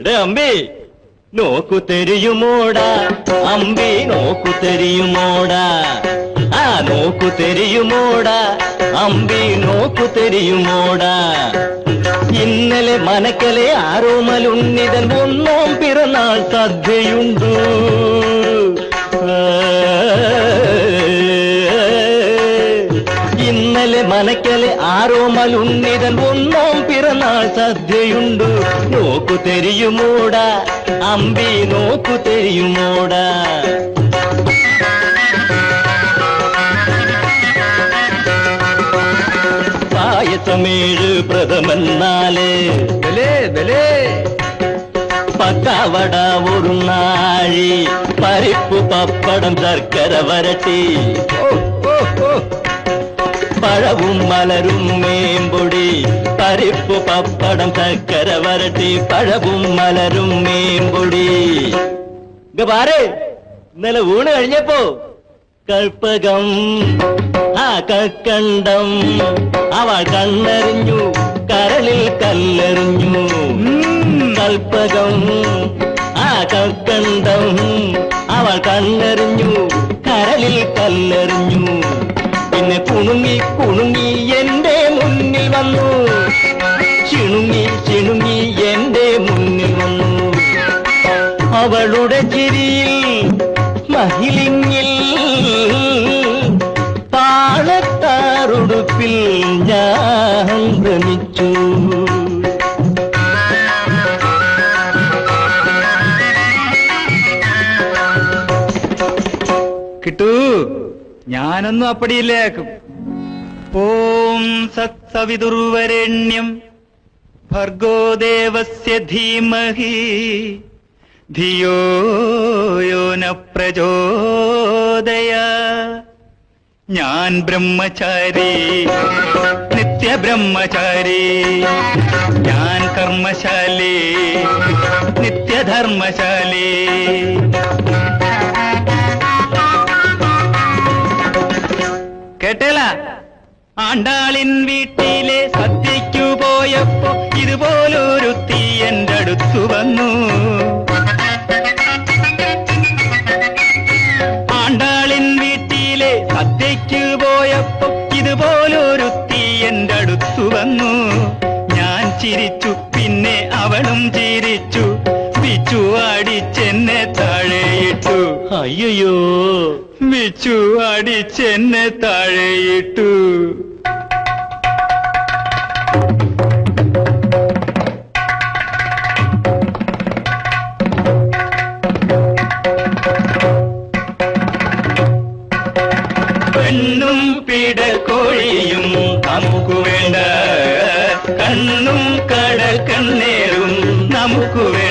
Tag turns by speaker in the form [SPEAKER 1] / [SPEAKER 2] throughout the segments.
[SPEAKER 1] എടേ അമ്പി നോക്കു തെരിയുമോടാ. അമ്പി നോക്കു തെരിയുമോടാ. ആ നോക്കു തെരിയുമോടാ. അമ്പി നോക്കു തെരിയുമോടാ. ഇന്നലെ മനക്കലെ ആരോമലുണ്ണിതൻ ഒന്നാം പിറന്നാൾ സദ്യയുണ്ടു ആരോമലുണ്ണിതൻ ഒന്നാം പിറന്നാൾ സദ്യയുണ്ടു നോക്കു തെരിയുമോടാ അമ്പി നോക്കു തെരിയുമോടാ പായസമേഴ് പ്രഥമന്നാൽ
[SPEAKER 2] ബലേ ബലേ
[SPEAKER 1] പക്കാവട ഒരു നാഴി പരിപ്പ് പപ്പടം ശർക്കര വരട്ടി
[SPEAKER 2] ഓ ഓ ഓ
[SPEAKER 1] പഴവും മലരും മേമ്പൊടി പരിപ്പ് പപ്പടം ചക്കര വരട്ടി പഴവും മലരും മേമ്പൊടി. പാറ്. ഇന്നലെ ഊണ് കഴിഞ്ഞപ്പോ കൽപ്പകം ആ കക്കണ്ടം അവൾ കണ്ണറിഞ്ഞു കരളിൽ കല്ലെറിഞ്ഞു. കൽപ്പകം ആ കക്കണ്ടം അവൾ കണ്ണെറിഞ്ഞു കരളിൽ കല്ലെറിഞ്ഞു. കുണുങ്ങി കുണുങ്ങി എന്റെ മുന്നിൽ വന്നു. ചിണുങ്ങി ചിണുങ്ങി എന്റെ മുന്നിൽ വന്നു. അവളുടെ ചിരിയിൽ മഹിളിങ്ങിൽ പാളത്താറുടുപ്പിൽ ഞാൻ ഭ്രമിച്ചു.
[SPEAKER 2] കിട്ടൂ. ഞാനൊന്നും അപ്പടിയില്ലേക്കും ഓം സത്സവിതുർവരണ്യം ഭർഗോ ദേവസ്യ ധീമഹി ധിയോ യോ ന പ്രചോദയ ഞാൻ ബ്രഹ്മചാരി നിത്യബ്രഹ്മചാരി ഞാൻ കർമ്മശാലി നിത്യധർമ്മശാലി കേട്ടല ആണ്ടാളിൻ വീട്ടിലെ സദ്യയ്ക്കു പോയപ്പോ ഇതുപോലൊരു തീ എന്റെ അടുത്തു വന്നു. ആണ്ടാളിൻ വീട്ടിലെ സദ്യയ്ക്കു പോയപ്പോ ഇതുപോലൊരു തീ എന്റെ അടുത്തു വന്നു. ഞാൻ ചിരിച്ചു പിന്നെ അവളും ചിരിച്ചു. പിച്ചു അടിച്ചെന്നെ താഴെയിട്ടു
[SPEAKER 1] അയ്യോ
[SPEAKER 2] വിച്ചു അടിച്ചെന്നെ താഴെയിട്ടു. പെണ്ണും പിടക്കോഴിയും നമുക്ക് വേണ്ട. കണ്ണും കടക്കണ്ണേറും നമുക്ക് വേണ്ട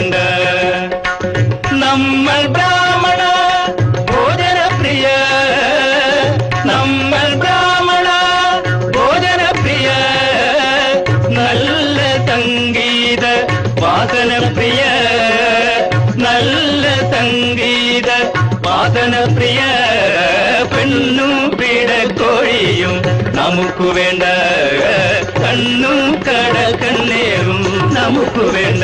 [SPEAKER 2] വാസനപ്രിയ പെണ്ണും പിടക്കോഴിയും നമുക്ക് വേണ്ട കണ്ണും കട കണ്ണേറും നമുക്ക് വേണ്ട